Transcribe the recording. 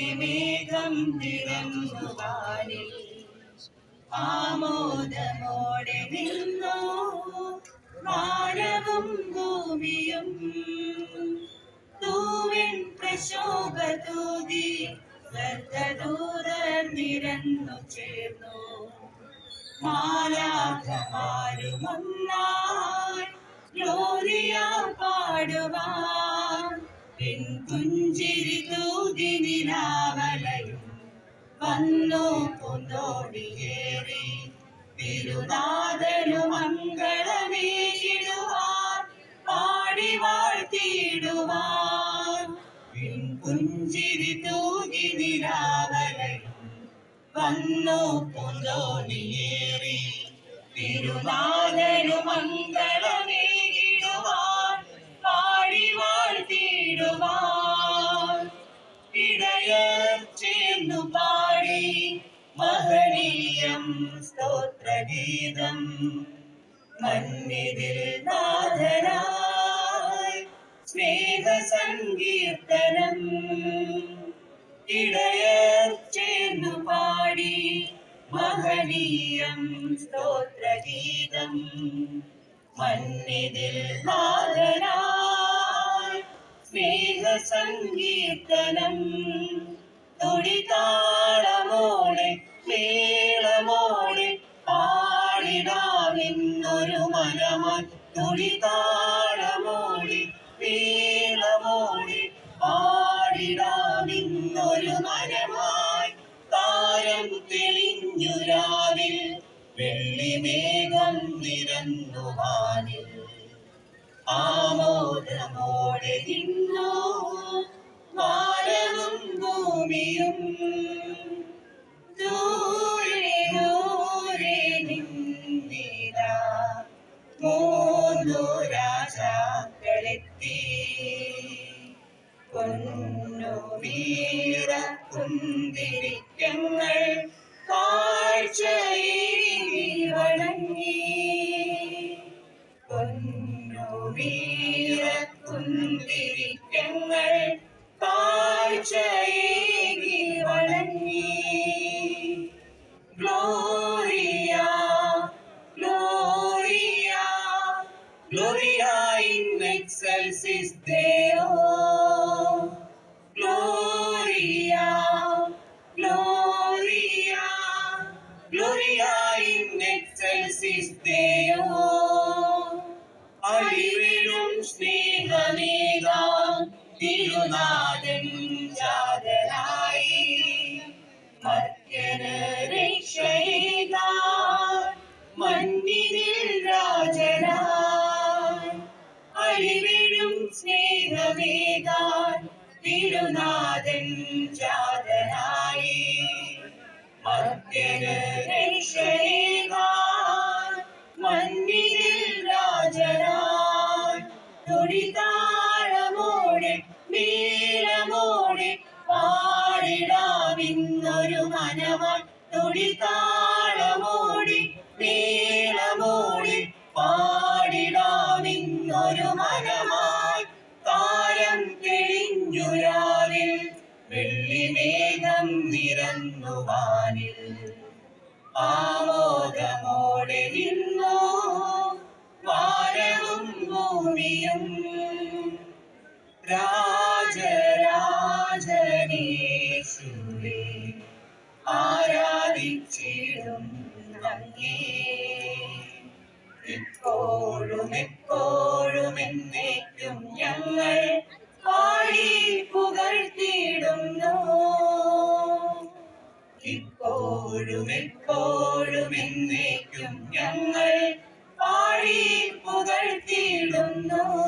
വെള്ളിമേഘം തിരന്നു വാനിൽ ആമോദമോടെ നിന്നു വാനവും ഭൂമിയും തൂവിൻ പ്രശോഭതൂതി സ്വർഗദൂതർ നിരന്നു ചേർന്നു. മാലാഖമാരുമൊന്നായി ഗ്ലോറിയ പാടുവാൻ പിൻ പുഞ്ചിരി തൂതി നിലാവലയും വന്നു പൂന്തോടിയേറി തിരുനാഥനു മംഗളമേകിടുവാൻ പാടി വാഴ്ത്തിയിടുവാൻ. പിൻ പുഞ്ചിരി തൂകി നിലാവലയും വന്നു പൂന്തോടിയേറി തിരുനാഥനു മംഗളമേകിടുവാൻ ചേർന്നു പാടി. മഹനീയം സ്തോത്രഗീതം. മന്നിതിൽ നാഥനായി സ്നേഹസങ്കീർത്തനം. ഇടയർ ചേർന്നു പാടി. മഹനീയം സ്തോത്രഗീതം. മന്നിതിൽ നാഥനായി സ്നേഹസങ്കീർത്തനം തുടിതാളമോടെ മേളമോടെ പാടിടാമെന്നൊരു മനമായി തുടിതാളമോടെ മേളമോടെ പാടിടാമെന്നൊരു മനമായി താരം തെളിഞ്ഞുരാവിൽ വെള്ളിമേഘം നിരന്നു വാനിൽ ആമോദമോടെ നിന്നു. വാനവും ഭൂമിയും ദൂരെ ദൂരെ നിന്നിതാ. മൂന്നു രാജാക്കളെത്തി. പൊന്നു വീര കുന്തിരിക്കങ്ങൾ தாய்ச்சேகி வணங்கி க்ளோரியா க்ளோரியா க்ளோரியா இன் எக்ஸல்சிஸ் தேவோ തിരുനാഥൻ രക്ഷയിതാൻ മണ്ണിനിൽ രാജനായി. അഴിവിലും സ്നേഹമേകാൻ തിരുനാഥൻ ജാതനായി. മർത്യന് തുടിതാളമോടെ നീളമോടെ പാടിടാവിന്നൊരു മനമായി തുടിതാളമോടെ നീളമോടെ പാടിടാവിന്നൊരു മനമായി താരം തെളിഞ്ഞുരാവിൽ വെള്ളിമേഘം നിരന്നു വാനിൽ രാജരാജനീശുവേ ആരാധിച്ചിടും അങ്ങേ ഇപ്പോഴും എപ്പോഴും എന്നേക്കും ഞങ്ങൾ പാടി പുകഴ്ത്തിയിടുന്നു. ഇപ്പോഴും എപ്പോഴും എന്നേക്കും ഞങ്ങൾ പാടി പുകഴ്ത്തിയിടുന്നു.